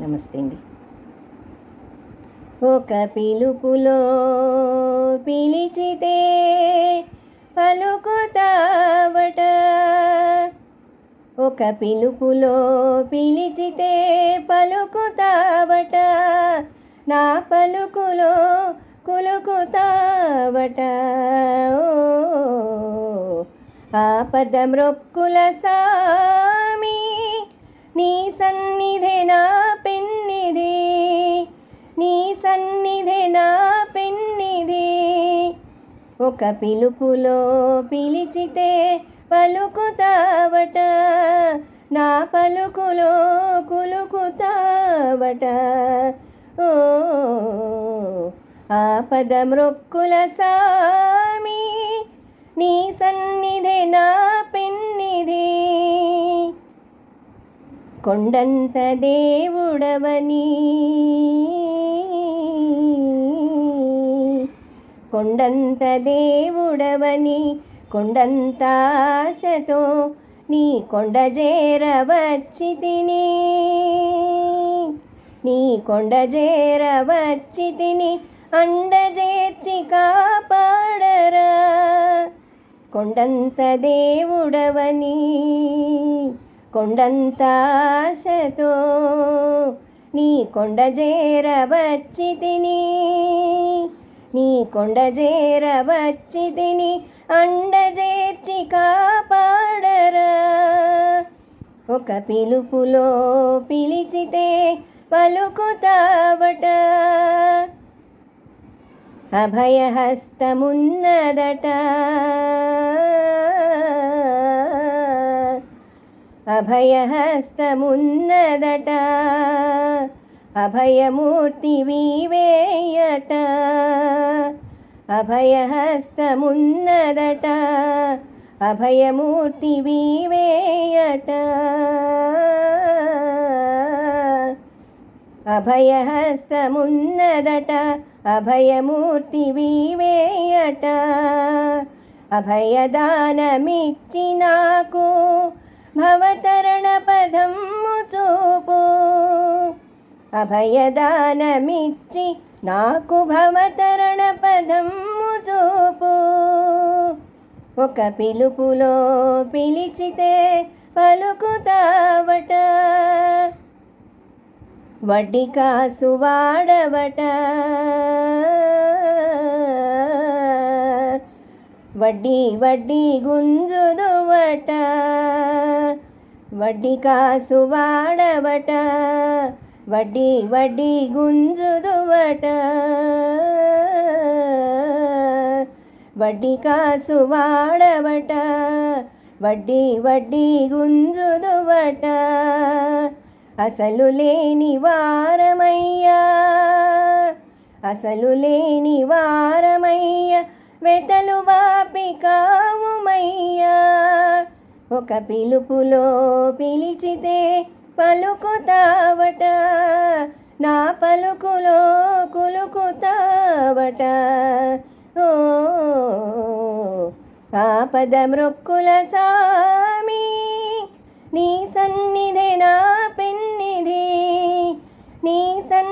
నమస్తే అండి. ఒక పిలుపులో పిలిచితే పలుకుతావట. ఒక పిలుపులో పిలిచితే పలుకుతావట. నా పలుకులో కులుకుతావట. ఓ, ఆపద మృక్కుల సామి నీ సన్నిధినా ఒక పిలుపులో పిలిచితే పలుకుతావట. నా పలుకులో కులుకుతావట. ఓ ఆపద మృక్కుల సామి నీ సన్నిధి నా పెన్నిధి. కొండంత దేవుడవని కొండంత దేవుడవని కొండంత ఆశతో నీ కొండ చేరవచ్చి తిని. నీ కొండ చేరవచ్చి తిని అండజేర్చి కాపాడరా. కొండంత దేవుడవని కొండంత ఆశతో నీ కొండ చేరవచ్చి తిని. నీ కొండ చేరవచ్చి తిని అండజేర్చి కాపాడరా. ఒక పిలుపులో పిలిచితే పలుకుతావట. అభయహస్తమున్నదట. అభయహస్తమున్నదట. అభయమూర్తి వీవేయట. అభయహస్తమున్నదట. అభయమూర్తి వీవేయట. అభయహస్తమున్నదట. అభయమూర్తి వీవేయట. అభయదానమిచ్చి నాకు భవతరణ పదము అభయదానమిచ్చి నాకు భవతరణ పదము చూపు. ఒక పిలుపులో పిలిచితే పలుకుతావట. వడ్డీ కాసు వాడవట. వడ్డీ వడ్డీ గుంజుదువట. వడ్డీ కాసు వాడవట. వడ్డీ వడ్డీ గుంజుదువట వడ్డీ కాసు వాడవట వడ్డీ వడ్డీ గుంజుదువట అసలు లేని వారమయ్యా. అసలు లేని వారమయ్యా. వెతలు వాపి కావుమయ్యా. ఒక పిలుపులో పిలిచితే పలుకుతావట నా పలుకులో కులుకుతావట. ఓ ఆపద మృక్కుల సామి నీ సన్నిధి నా పెన్నిధి నీ సన్